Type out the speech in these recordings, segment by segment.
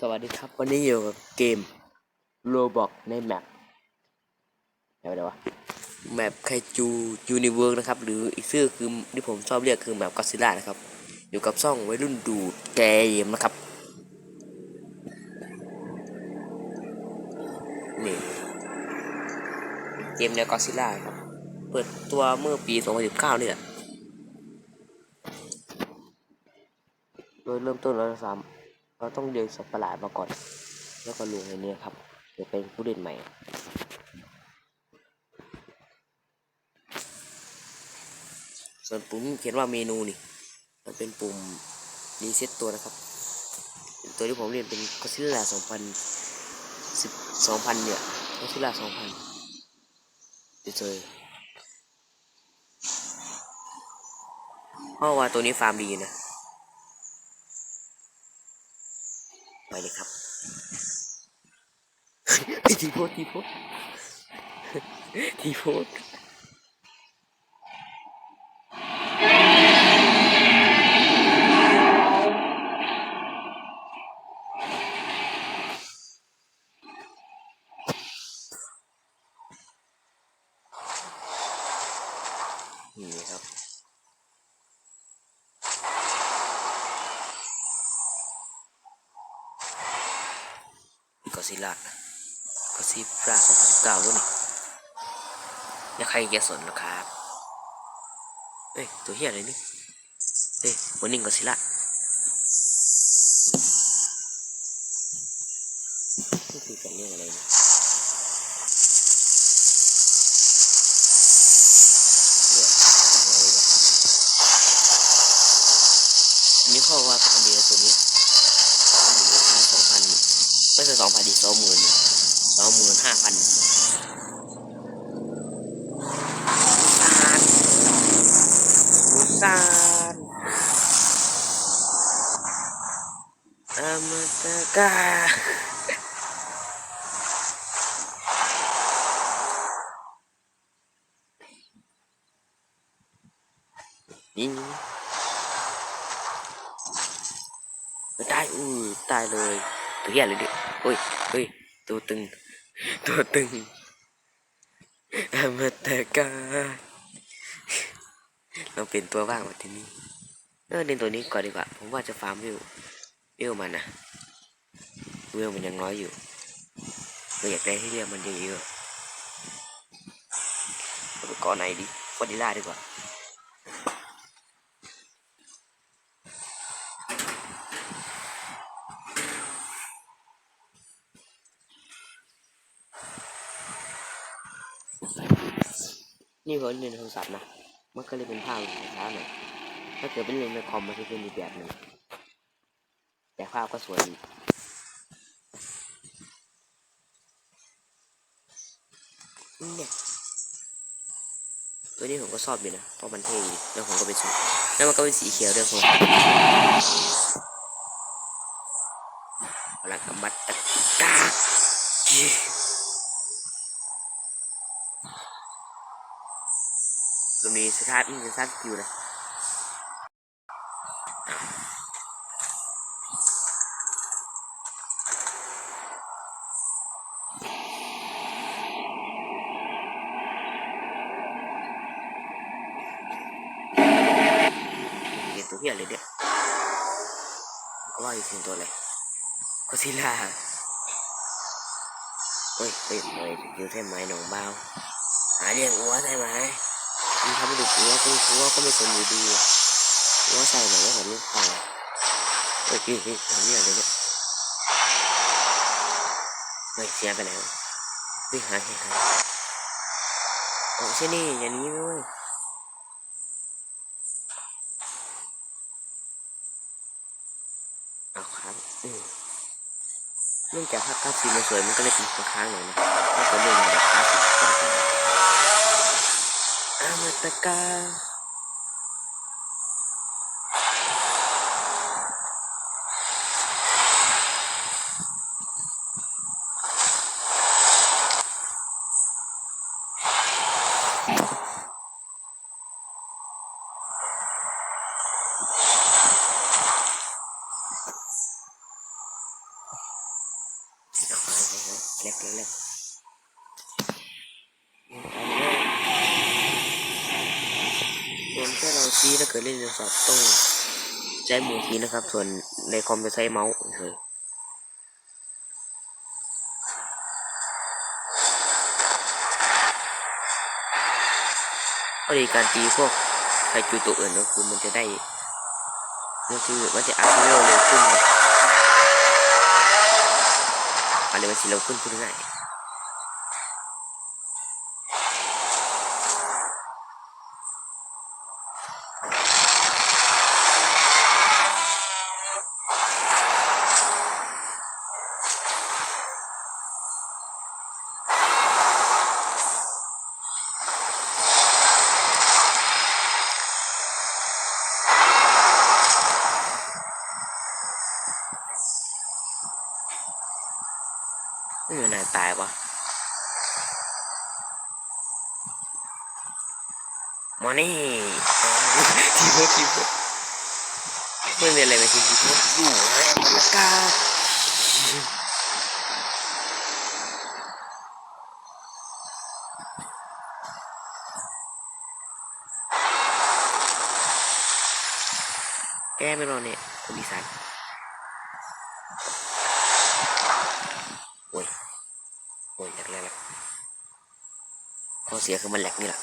สวัสดีครับ วันนี้อยู่กับเกม Roblox ในแมปอะไรวะแมปไคจูยูนิเวิร์นะครับ หรืออีกชื่อคือที่ผมชอบเรียกคือแมปก็ซิล่านะครับ อยู่กับซ่องวัยรุ่นดูดเกมนะครับนี่เกมแนวก็ซิล่าครับ เปิดตัวเมื่อปี 2019นี่แหละโดยเริ่มต้นเราจะทำ เราต้องเรียนสัตว์ประหลาดมาก่อน แล้วก็ลงในนี้ครับเดี๋ยวเป็นผู้เล่นใหม่ส่วนปุ่มเขียนว่าเมนูนี่มันเป็นปุ่มรีเซ็ตตัวนะครับ ตัวที่ผมเรียนเป็นก็ซิล่าสองพันสิบสองพันเนี่ยก็ซิล่าสองพันเจอเพราะว่าตัวนี้ฟาร์มดีนะ ไปเลยครับทีโพสทีโพสทีโพสนี่ครับ กศิลาก็ซิล่าสองพันสิบเก้าด้วยนี่ยังใครแกสนหรอครับเอ้ยตัวเฮียอะไรนี่เอ้ยวันนิ่งก็ซิลานี่คือกันเรื่องอะไรนี่เรื่องอะไรเนี่ยอันนี้เขาว่าการเดียวตัวนี้มันอยู่ราคาสองพัน ไม่ใช่สองพันดีสองหมื่นสองหมื่นห้าพันมูซานอามาตากานี่ไม่ตายอุ้ตายเลยตัวเหี้ยเลยดิ อุ้ยเฮ้ยตัวตึง ตัวตึงอมตะกาเราเปลี่ยนตัวบ้างมาที่นี่เออเล่นตัวนี้ก่อนดีกว่า ผมว่าจะฟาร์มวิววิวมันนะวิวมันยังน้อยอยู่เราอยากได้ที่เรียกมันเยอะๆเอาไปกาะไหนดีฟอดิล่าดีกว่า นี่เขาเล่นโทรศัพท์นะ มันก็เลยเป็นภาพช้าหน่อยถ้าเกิดเป็นเล่นในคอมมันจะเป็นอีกแบบหนึ่งแต่ภาพก็สวยดีเนี่ยตัวนี้ผมก็ชอบอยู่นะเพราะมันเท่ดีแล้วผมก็เป็นสีแล้วมันก็เป็นสีเขียวด้วยผมเอาละกับมัดตะกา ตรงนี้สตาร์ทมันสตาร์ทคิวนะเกียตัวเฮียเลยเด็กก็ว่าอยู่ถึงตัวอะไรก็ซิล่าเฮ้ยเฮ้ยเฮ้ยอยู่ใช่ไหมหนองเบาหาเลี้ยงอัวใช่ไหม มันทำให้ด็กอัวก็อัวก็ไม่สนอยู่ดีอะอัวใส่หน่อยก็เห็นลูกคอเอ้ยพี่ทำเนี่ยอะไรเนี่ยเฮ้ยเสียไปแล้วพี่หาหาหาโอ้ใช่นี่อย่างนี้เลยเอาครับอืมเนื่องจากภาพกราฟิกมันสวยมันก็เลยเป็นค้างๆหน่อยนะถ้าจะเล่อนแบบกราฟิก Amataka. Lihat, lihat, lihat. กี้ถ้าเกิดเล่นโทรศัพท์ต้องใช้มือชี้นะครับ ส่วนในคอมจะใช้เมาส์เฉยข้อดีการตีพวกไคจูตัวอื่นก็คือมันจะได้มันคือมันจะอัพเร็วเร็วขึ้นอะไรมันสิเร็วขึ้นพูดง่าย ๆไม่มีนายตายวะมานี่ทีโพทีโพไม่มีอะไรไม่ทีโพอยู่แล้วมันกาแกไม่รอเนี่ยคนอีสาน เสียคือมันแหลกนี่แหละ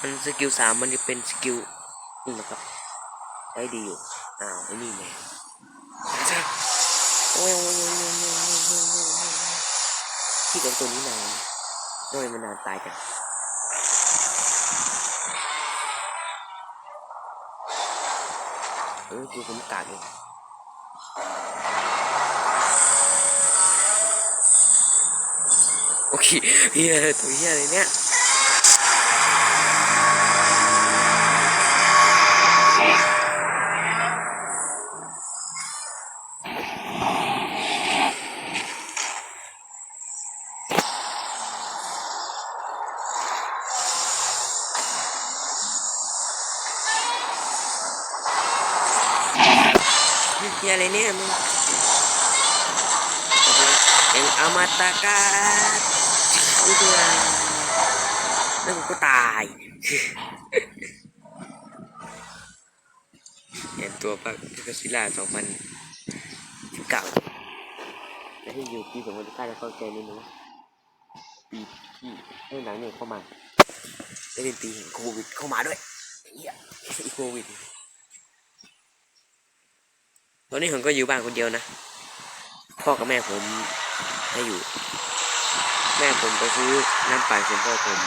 มันสกิลสามมันจะเป็นสกิลนี่นะครับใช้ดีอยู่อ้าวไอ้นี่ไงที่กันตัวนี้นานด้วยมันนานตายจังเออดูผมกากเอง Oke, iya itu iya ini. Ya. ya ini emang yang amatakat นี่ยเฮียอะไรเนี่ยมึงเอ็งอมตะกานี่คืออะไรแล้วกูก็ตายเห็นตัวปะพิกาซิล่าสองพันสิบเก้าแต่ที่อยู่ปีสองพันสิบเก้าจะเข้าใจนิดนึงว่าปีที่ให้หนังเนี่ยเข้ามาได้เป็นปีแห่งโควิดเข้ามาด้วยเหี้ยอีโควิดตอนนี้ผมก็อยู่บ้านคนเดียวนะ พ่อกับแม่ผมให้อยู่ แม่ผมไปซื้อน้ำปั่นส่วนพ่อผม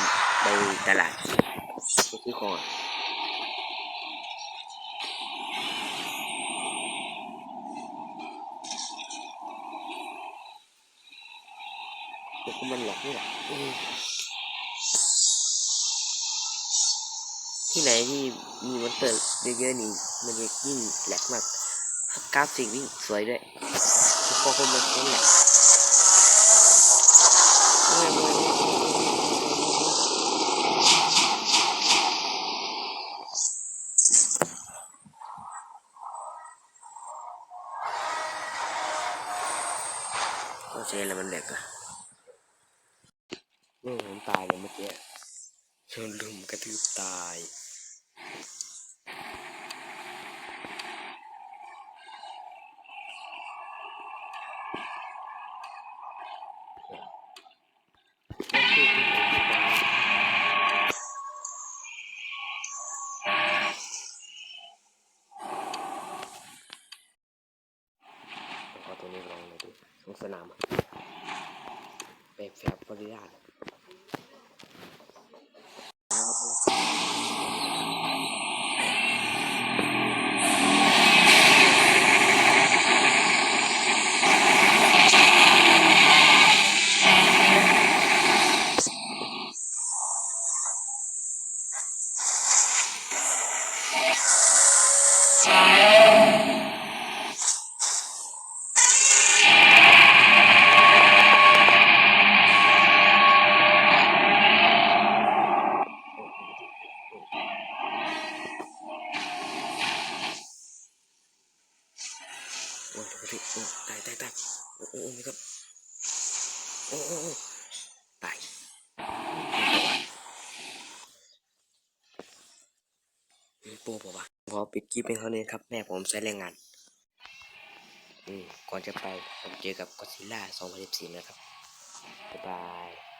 ไปตลาดไปซื้อของเดี๋ยวก็มันหลอกนี่แหละที่ไหนที่มีมอนเตอร์เยอะๆนี่มันจะยิ่งแหลกมากกราฟิกวิ่งสวยด้วยพอคนมันคนแหละเขาใช้อะไรมันแหลกอะเมื่อผมตาย เลยเมื่อกี้โดนลุมกระทืบตายขอตัวนี้ลองเลยดูสงสนามอะเป็นแฟบบริกา พี่โอ้ตายตายตายโอ้โอ้โอ้ไม่ครับโอ้โอ้โอ้ตายมีโปปะวะพอปิดคลิปเป็นเท่านี้ครับ แม่ผมใช้แรงงานอืมก่อนจะไปผมเจอกับก็ซิล่า2014นะครับบ๊ายบาย